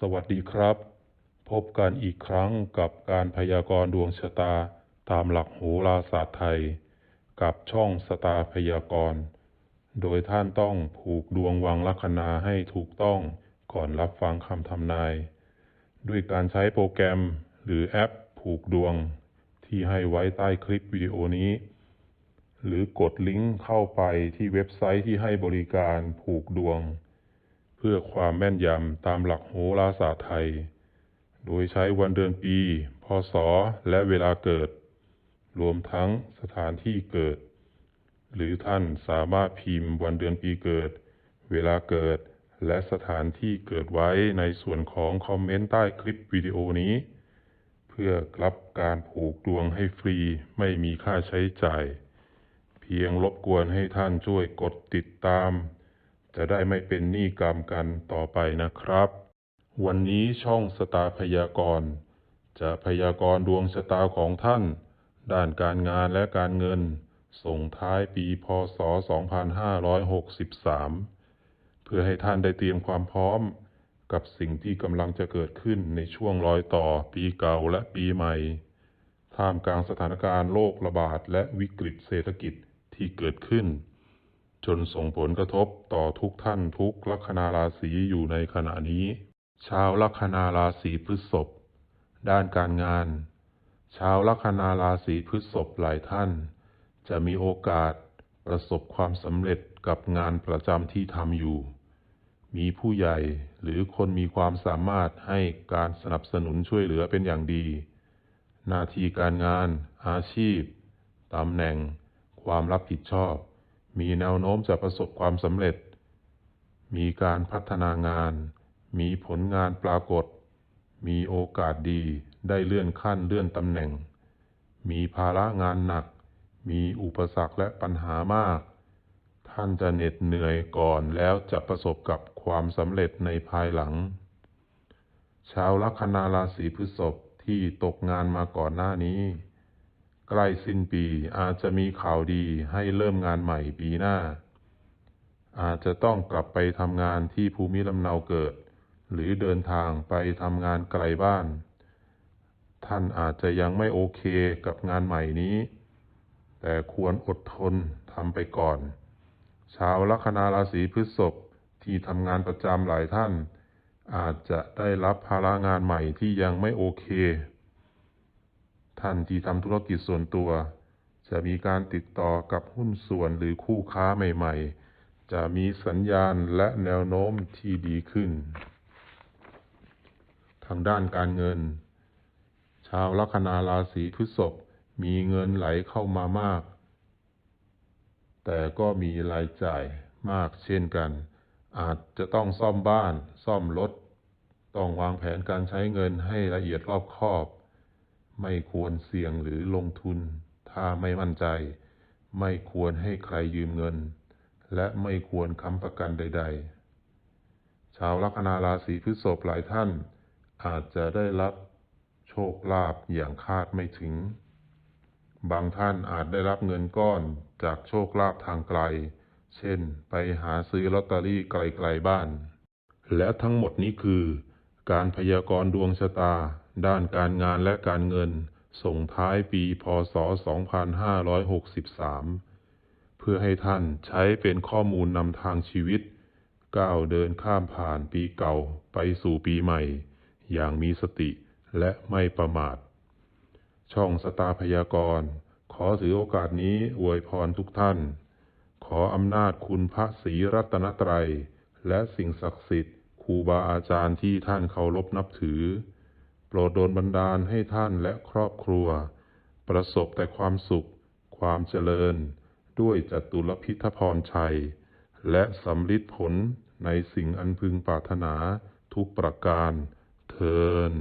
สวัสดีครับ พบกันอีกครั้งกับการพยากรณ์ดวงชะตาตามหลักโหราศาสตร์ไทย กับช่องสตาร์พยากรณ์ โดยท่านต้องผูกดวงวังลัคนาให้ถูกต้องก่อนรับฟังคำทำนาย ด้วยการใช้โปรแกรมหรือแอปผูกดวง ที่ให้ไว้ใต้คลิปวิดีโอนี้ หรือกดลิงก์เข้าไปที่เว็บไซต์ที่ให้บริการผูกดวง พื่อความแม่นยำตามหลักโหราศาสตร์ไทย โดยใช้วันเดือนปี พศ และเวลาเกิด รวมทั้งสถานที่เกิด หรือท่านสามารถพิมพ์วันเดือนปีเกิด เวลาเกิด และสถานที่เกิดไว้ในส่วนของคอมเมนต์ใต้คลิปวิดีโอนี้ เพื่อรับการผูกดวงให้ฟรีไม่มีค่าใช้จ่าย เพียงรบกวนให้ท่านช่วยกดติดตาม จะได้ไม่เป็นหนี้กรรมกันต่อไปนะครับ วันนี้ช่องสตาร์พยากรณ์ จะพยากรณ์ดวงชะตาของท่าน ด้านการงานและการเงิน ส่งท้ายปีพศ 2563 เพื่อให้ท่านได้เตรียมความพร้อม กับสิ่งที่กำลังจะเกิดขึ้นในช่วงรอยต่อปีเก่าและปีใหม่ ท่ามกลางสถานการณ์โรคระบาดและวิกฤตเศรษฐกิจที่เกิดขึ้น จนส่งผลกระทบต่อทุกท่านทุกลัคนาราศีอยู่ในขณะนี้ ชาวลัคนาราศีพฤษภด้านการงาน ชาวลัคนาราศีพฤษภหลายท่าน จะมีโอกาสประสบความสำเร็จกับงานประจำที่ทำอยู่ มีผู้ใหญ่หรือคนมีความสามารถให้การสนับสนุนช่วยเหลือเป็นอย่างดี หน้าที่การงาน อาชีพตำแหน่ง ความรับผิดชอบ มีแนวโน้มจะประสบความสำเร็จ มีการพัฒนางาน มีผลงานปรากฏ มีโอกาสดีได้เลื่อนขั้นเลื่อนตำแหน่ง มีภาระงานหนัก มีอุปสรรคและปัญหามาก ท่านจะเหน็ดเหนื่อยก่อนแล้วจะประสบกับความสำเร็จในภายหลัง ชาวลัคนาราศีพฤษภที่ตกงานมาก่อนหน้านี้ ใกล้สิ้นปีอาจจะมีข่าวดีให้เริ่มงานใหม่ปีหน้า อาจจะต้องกลับไปทำงานที่ภูมิลำเนาเกิด หรือเดินทางไปทำงานไกลบ้าน ท่านอาจจะยังไม่โอเคกับงานใหม่นี้ แต่ควรอดทนทำไปก่อน ชาวลัคนาราศีพฤษภที่ทำงานประจำหลายท่าน อาจจะได้รับภาระงานใหม่ที่ยังไม่โอเค ท่านที่ทำธุรกิจส่วนตัว จะมีการติดต่อกับหุ้นส่วนหรือคู่ค้าใหม่ๆ จะมีสัญญาณและแนวโน้มที่ดีขึ้น ทางด้านการเงิน ชาวลัคนาราศีพฤษภมีเงินไหลเข้ามามาก แต่ก็มีรายจ่ายมากเช่นกัน อาจจะต้องซ่อมบ้าน ซ่อมรถ ต้องวางแผนการใช้เงินให้ละเอียดรอบคอบ ไม่ควรเสี่ยงหรือลงทุน ถ้าไม่มั่นใจ ไม่ควรให้ใครยืมเงิน และไม่ควรค้ำประกันใด ๆ ชาวลัคนาราศีพฤษภหลายท่าน อาจจะได้รับโชคลาภอย่างคาดไม่ถึง บางท่านอาจได้รับเงินก้อนจากโชคลาภทางไกล เช่น ไปหาซื้อลอตเตอรี่ไกลๆบ้าน และทั้งหมดนี้คือ การพยากรณ์ดวงชะตา ด้านการงานและการเงิน ส่งท้ายปีพศ 2563 เพื่อให้ท่านใช้เป็นข้อมูลนำทางชีวิต ก้าวเดินข้ามผ่านปีเก่าไปสู่ปีใหม่ อย่างมีสติและไม่ประมาท ช่องสตาร์พยากรณ์ขอถือโอกาสนี้อวยพรทุกท่าน ขออำนาจคุณพระศรีรัตนตรัย และสิ่งศักดิ์สิทธิ์ครูบาอาจารย์ที่ท่านเคารพนับถือ รดโดนบันดาลให้ท่านและครอบครัว ประสบแต่ความสุข ความเจริญ ด้วยจตุรพิทพรชัย และสำลิดผลในสิ่งอันพึงปรารถนาทุกประการเทิน